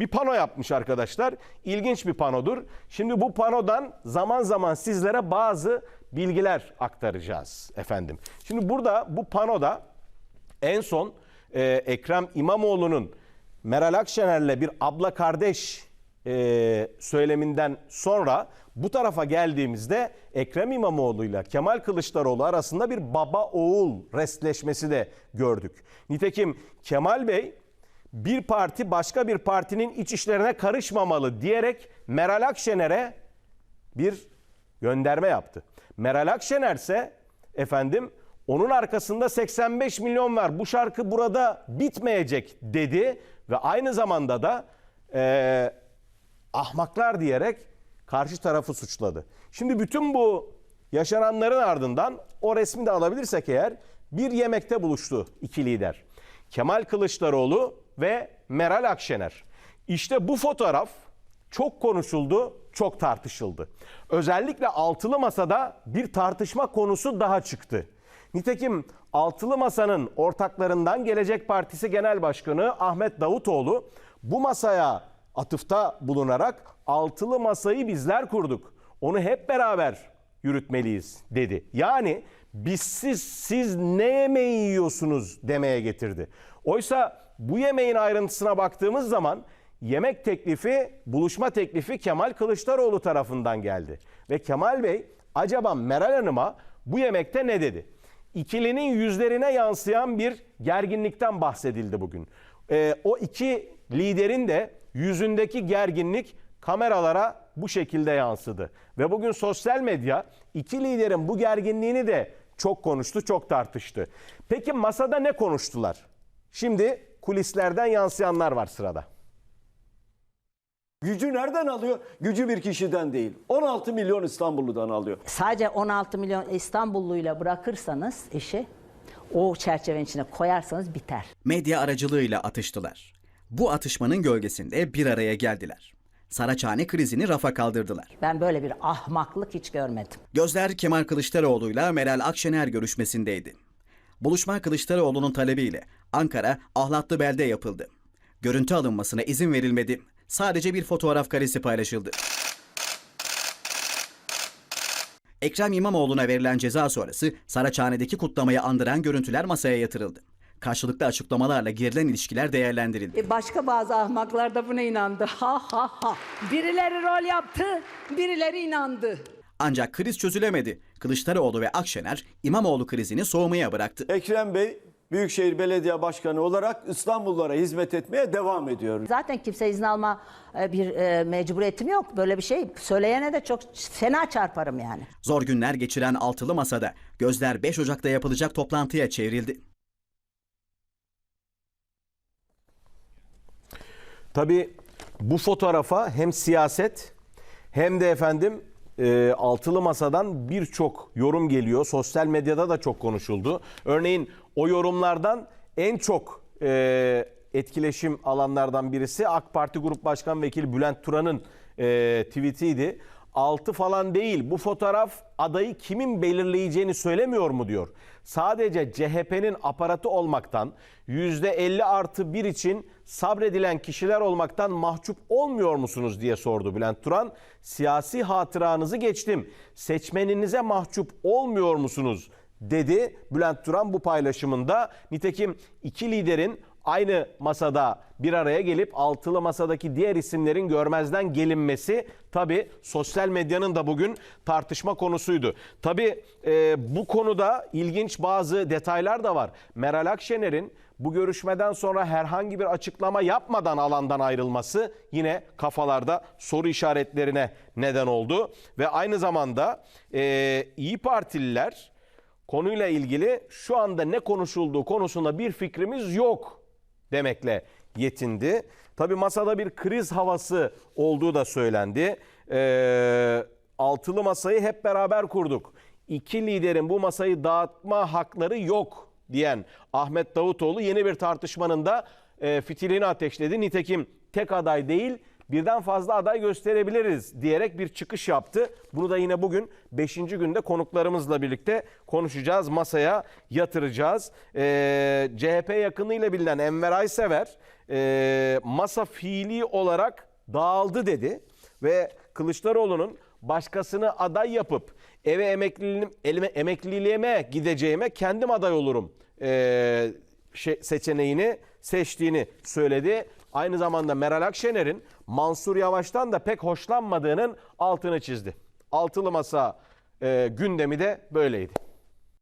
bir pano yapmış arkadaşlar. İlginç bir panodur. Şimdi bu panodan zaman zaman sizlere bazı bilgiler aktaracağız efendim. Şimdi burada bu panoda en son e, Ekrem İmamoğlu'nun Meral Akşener'le bir abla kardeş e, söyleminden sonra bu tarafa geldiğimizde Ekrem İmamoğlu ile Kemal Kılıçdaroğlu arasında bir baba oğul restleşmesi de gördük. Nitekim Kemal Bey bir parti başka bir partinin iç işlerine karışmamalı diyerek Meral Akşener'e bir gönderme yaptı. Meral Akşener ise efendim onun arkasında 85 milyon var. Bu şarkı burada bitmeyecek dedi ve aynı zamanda da eee, ahmaklar diyerek karşı tarafı suçladı. Şimdi bütün bu yaşananların ardından o resmi de alabilirsek eğer bir yemekte buluştu iki lider. Kemal Kılıçdaroğlu ve Meral Akşener. İşte bu fotoğraf çok konuşuldu, çok tartışıldı. Özellikle altılı masada bir tartışma konusu daha çıktı. Nitekim altılı masanın ortaklarından Gelecek Partisi Genel Başkanı Ahmet Davutoğlu bu masaya atıfta bulunarak altılı masayı bizler kurduk. Onu hep beraber yürütmeliyiz dedi. Yani biz siz, siz ne yemeği yiyorsunuz demeye getirdi. Oysa bu yemeğin ayrıntısına baktığımız zaman yemek teklifi, buluşma teklifi Kemal Kılıçdaroğlu tarafından geldi. Ve Kemal Bey acaba Meral Hanım'a bu yemekte ne dedi? İkilinin yüzlerine yansıyan bir gerginlikten bahsedildi bugün. Ee, o iki liderin de yüzündeki gerginlik kameralara bu şekilde yansıdı. Ve bugün sosyal medya iki liderin bu gerginliğini de çok konuştu, çok tartıştı. Peki masada ne konuştular? Şimdi kulislerden yansıyanlar var sırada. Gücü nereden alıyor? Gücü bir kişiden değil. 16 milyon İstanbulludan alıyor. Sadece 16 milyon İstanbulluyla bırakırsanız işi o çerçevenin içine koyarsanız biter. medya aracılığıyla atıştılar. Bu atışmanın gölgesinde bir araya geldiler. Saraçhane krizini rafa kaldırdılar. Ben böyle bir ahmaklık hiç görmedim. Gözler Kemal Kılıçdaroğlu'yla Meral Akşener görüşmesindeydi. Buluşma Kılıçdaroğlu'nun talebiyle Ankara Ahlatlı Belde yapıldı. Görüntü alınmasına izin verilmedi. Sadece bir fotoğraf karesi paylaşıldı. Ekrem İmamoğlu'na verilen ceza sonrası Saraçhane'deki kutlamayı andıran görüntüler masaya yatırıldı. Karşılıklı açıklamalarla gerilen ilişkiler değerlendirildi. E başka bazı ahmaklar da buna inandı. Ha ha ha. Birileri rol yaptı, birileri inandı. Ancak kriz çözülemedi. Kılıçdaroğlu ve Akşener İmamoğlu krizini soğumaya bıraktı. Ekrem Bey Büyükşehir Belediye Başkanı olarak İstanbullulara hizmet etmeye devam ediyor. Zaten kimse izin alma e, bir e, mecburiyetim yok. Böyle bir şey söyleyene de çok fena çarparım yani. Zor günler geçiren altılı masada gözler 5 Ocak'ta yapılacak toplantıya çevrildi. Tabii bu fotoğrafa hem siyaset hem de efendim e, altılı masadan birçok yorum geliyor. Sosyal medyada da çok konuşuldu. Örneğin o yorumlardan en çok e, etkileşim alanlardan birisi AK Parti Grup Başkan Vekili Bülent Turan'ın e, tweetiydi. Altı falan değil bu fotoğraf adayı kimin belirleyeceğini söylemiyor mu diyor. Sadece CHP'nin aparatı olmaktan %50 artı 1 için sabredilen kişiler olmaktan mahcup olmuyor musunuz diye sordu Bülent Turan. Siyasi hatıranızı geçtim. Seçmeninize mahcup olmuyor musunuz dedi Bülent Turan bu paylaşımında. Nitekim iki liderin aynı masada bir araya gelip altılı masadaki diğer isimlerin görmezden gelinmesi tabi sosyal medyanın da bugün tartışma konusuydu. Tabi bu konuda ilginç bazı detaylar da var. Meral Akşener'in bu görüşmeden sonra herhangi bir açıklama yapmadan alandan ayrılması yine kafalarda soru işaretlerine neden oldu. Ve aynı zamanda e, İyi Partililer konuyla ilgili şu anda ne konuşulduğu konusunda bir fikrimiz yok demekle yetindi. Tabi masada bir kriz havası olduğu da söylendi. Ee, altılı masayı hep beraber kurduk. İki liderin bu masayı dağıtma hakları yok diyen Ahmet Davutoğlu yeni bir tartışmanın da e, fitilini ateşledi. Nitekim tek aday değil birden fazla aday gösterebiliriz diyerek bir çıkış yaptı. Bunu da yine bugün 5. günde konuklarımızla birlikte konuşacağız, masaya yatıracağız. Ee, CHP yakınıyla bilinen Enver Aysever e, masa fiili olarak dağıldı dedi ve Kılıçdaroğlu'nun başkasını aday yapıp eve emekliliğime gideceğime kendim aday olurum e, seçeneğini seçtiğini söyledi. Aynı zamanda Meral Akşener'in Mansur Yavaş'tan da pek hoşlanmadığının altını çizdi. Altılı masa e, gündemi de böyleydi.